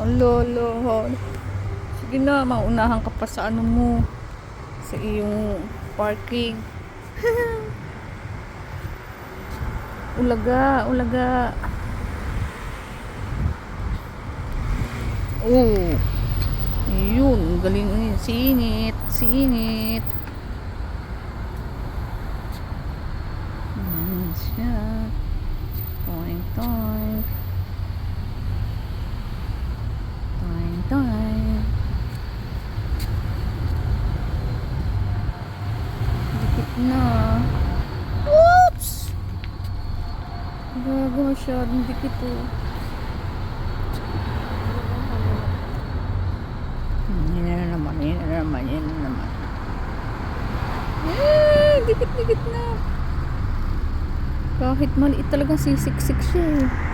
Ang lolo. Sige na, maunahan ka pa sa ano mo. Sa iyong parking. ulaga, ulaga. Oh. Yun, galing yun. Singit, Dikit na. Oops! Gago masyadong dikit oh. Yan na naman, yan na naman, yan na naman. Eh, dikit-dikit na. Kahit maliit talaga sisiksik siya eh.